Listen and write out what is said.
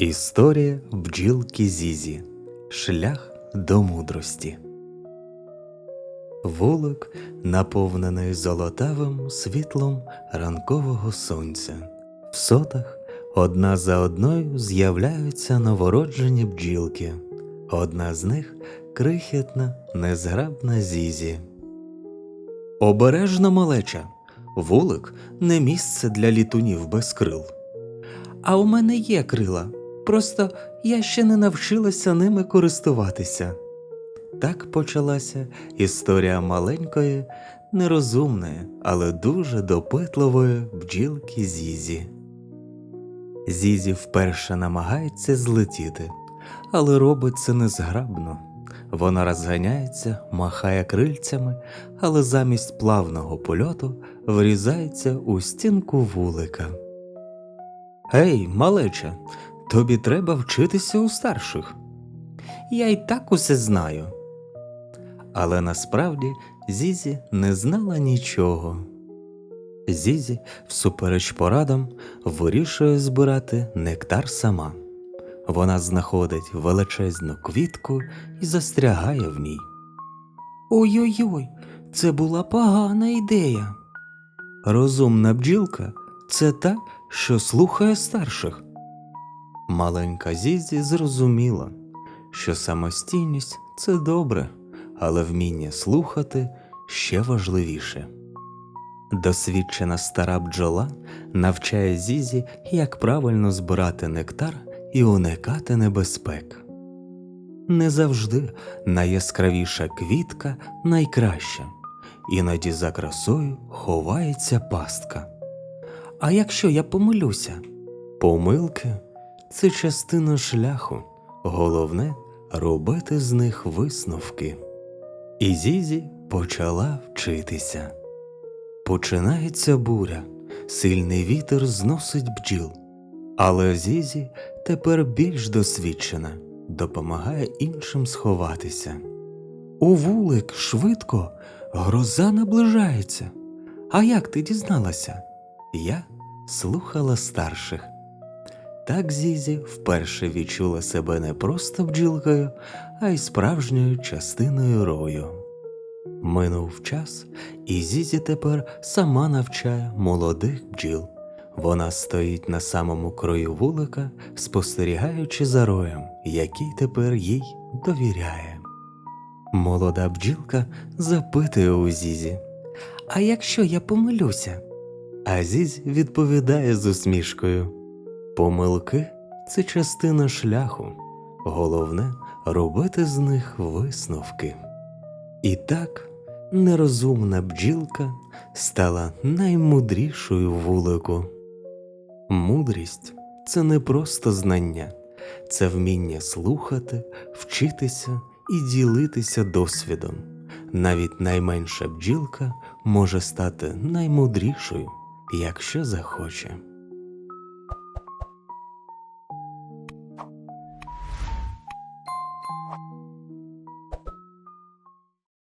Історія бджілки Зізі. Шлях до мудрості. Вулик, наповнений золотавим світлом ранкового сонця. В сотах одна за одною з'являються новороджені бджілки. Одна з них крихітна, незграбна Зізі. Обережно малеча. Вулик не місце для літунів без крил. А у мене є крила, просто я ще не навчилася ними користуватися. Так почалася історія маленької, нерозумної, але дуже допитливої бджілки Зізі. Зізі вперше намагається злетіти, але робить це незграбно. Вона розганяється, махає крильцями, але замість плавного польоту врізається у стінку вулика. Гей, малеча, тобі треба вчитися у старших. Я й так усе знаю. Але насправді Зізі не знала нічого. Зізі, всупереч порадам, вирішує збирати нектар сама. Вона знаходить величезну квітку і застрягає в ній. Ой-ой-ой, це була погана ідея. Розумна бджілка це та, що слухає старших. Маленька Зізі зрозуміла, що самостійність це добре, але вміння слухати ще важливіше. Досвідчена стара бджола навчає Зізі, як правильно збирати нектар і уникати небезпек. Не завжди найяскравіша квітка найкраща, іноді за красою ховається пастка. А якщо я помилюся? Помилки це частина шляху, головне робити з них висновки. І Зізі почала вчитися. Починається буря, сильний вітер зносить бджіл, але Зізі тепер більш досвідчена, допомагає іншим сховатися. У вулик швидко гроза наближається. А як ти дізналася? Я слухала старших. Так Зізі вперше відчула себе не просто бджілкою, а й справжньою частиною рою. Минув час, і Зізі тепер сама навчає молодих бджіл. Вона стоїть на самому краю вулика, спостерігаючи за роєм, який тепер їй довіряє. Молода бджілка запитує у Зізі, А якщо я помилюся? А Зізі відповідає з усмішкою. Помилки це частина шляху, головне робити з них висновки. І так нерозумна бджілка стала наймудрішою вулику. Мудрість це не просто знання, це вміння слухати, вчитися і ділитися досвідом. Навіть найменша бджілка може стати наймудрішою, якщо захоче.